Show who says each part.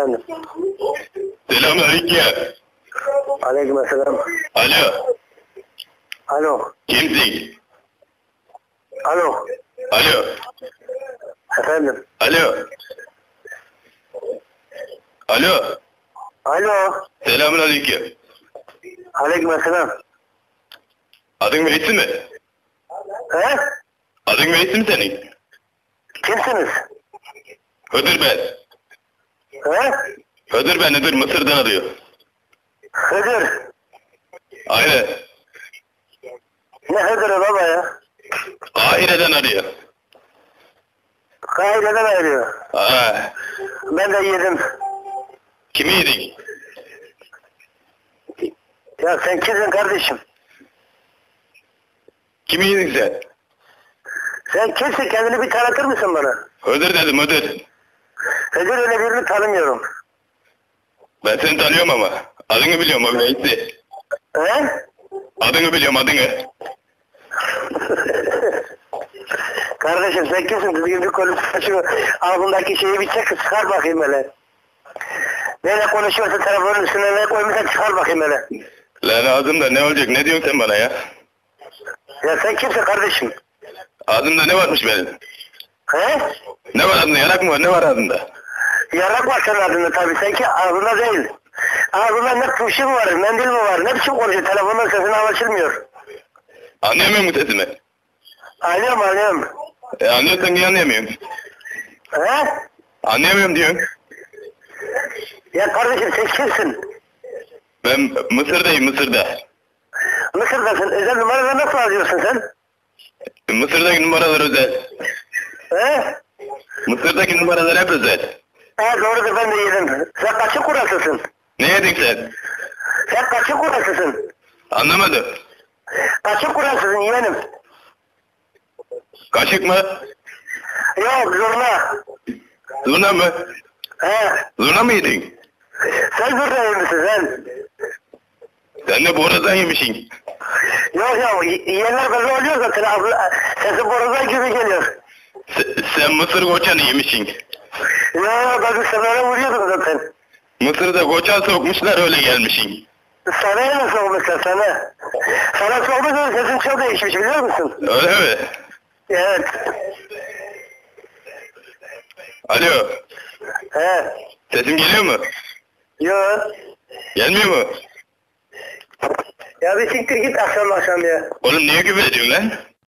Speaker 1: Efendim.
Speaker 2: Selamünaleyküm.
Speaker 1: Aleyküm selam.
Speaker 2: Alo.
Speaker 1: Alo.
Speaker 2: Kimsin?
Speaker 1: Alo.
Speaker 2: Alo.
Speaker 1: Efendim.
Speaker 2: Alo. Alo.
Speaker 1: Alo.
Speaker 2: Selamünaleyküm.
Speaker 1: Aleyküm selam.
Speaker 2: Adın Veysi mi?
Speaker 1: He?
Speaker 2: Adın Veysi mi senin?
Speaker 1: Kimsiniz?
Speaker 2: Hıdır ben.
Speaker 1: He?
Speaker 2: Hıdır ben Hıdır Mısır'dan arıyor.
Speaker 1: Hıdır.
Speaker 2: Aynen.
Speaker 1: Ne Hıdır'ı baba ya?
Speaker 2: Kahire'den arıyor.
Speaker 1: Kahire'den arıyor.
Speaker 2: Aa,
Speaker 1: Ben de yedim.
Speaker 2: kimi yedin?
Speaker 1: Ya sen kimsin kardeşim?
Speaker 2: Kimi yedin sen?
Speaker 1: Sen kimsin? Kendini bir tanıtır mısın bana?
Speaker 2: Hıdır dedim Hıdır.
Speaker 1: Hıdır öyle birini tanımıyorum.
Speaker 2: Ben seni tanıyorum ama. Adını biliyorum o Veysi.
Speaker 1: He?
Speaker 2: Adını biliyorum adını.
Speaker 1: Kardeşim sen kimsin? Düzgün bir konuş. Şu ağzındaki şeyi bir çek çıkar bakayım hele. Neyle konuşuyorsun telefonun üstüne ne koymuşsan çıkar bakayım hele.
Speaker 2: Lan ağzımda ne olacak? Ne diyorsun sen bana ya?
Speaker 1: Ya sen kimsin kardeşim?
Speaker 2: Ağzımda ne varmış benim?
Speaker 1: He?
Speaker 2: Ne var ağzında? Yanak mı var? Ne var ağzında?
Speaker 1: Yarak var senin adında tabii. Sanki ağzında değil. Ağzında ne tuşu mu var, mendil mi var? Ne biçim konuşuyor? Telefonun sesini anlaşılmıyor.
Speaker 2: Anlayamıyor musun sesimi?
Speaker 1: Anlıyorum anlıyorum.
Speaker 2: E anlıyorsan niye anlayamıyorsun?
Speaker 1: He?
Speaker 2: Anlayamıyorum diyorsun.
Speaker 1: Ya kardeşim sen kimsin?
Speaker 2: Ben Mısır'dayım Mısır'da.
Speaker 1: Mısır'dasın. Özel numaraları nasıl alıyorsun sen?
Speaker 2: Mısır'daki numaralar özel.
Speaker 1: He?
Speaker 2: Mısır'daki numaralar hep özel.
Speaker 1: He doğrudur ben de yedim. Sen kaçı kurasısın?
Speaker 2: Ne yedin sen?
Speaker 1: Sen kaçı kurasısın?
Speaker 2: Anlamadım.
Speaker 1: Kaçı kurasısın yeğenim?
Speaker 2: Kaşık mı?
Speaker 1: Yok zurna.
Speaker 2: Zurna mı?
Speaker 1: He.
Speaker 2: Zurna mı yedin?
Speaker 1: Sen zurna yemişsin sen.
Speaker 2: Sen de borazan yemişsin.
Speaker 1: Yok ya yiyenler böyle oluyor zaten. Abla, sesi borazan gibi geliyor.
Speaker 2: Se- sen Mısır koçanı yemişsin.
Speaker 1: Ya ben sana öyle vuruyordum zaten.
Speaker 2: Mısır'da koçan sokmuşlar öyle gelmişsin.
Speaker 1: Sana nasıl olmuşlar sana? Sana sormadan sesin çok değişmiş biliyor musun?
Speaker 2: Öyle mi?
Speaker 1: Evet.
Speaker 2: Alo.
Speaker 1: He.
Speaker 2: Sesim geliyor mu?
Speaker 1: Yok.
Speaker 2: Gelmiyor mu?
Speaker 1: Ya bir siktir git akşam akşam ya.
Speaker 2: Oğlum niye küfür ediyorsun lan?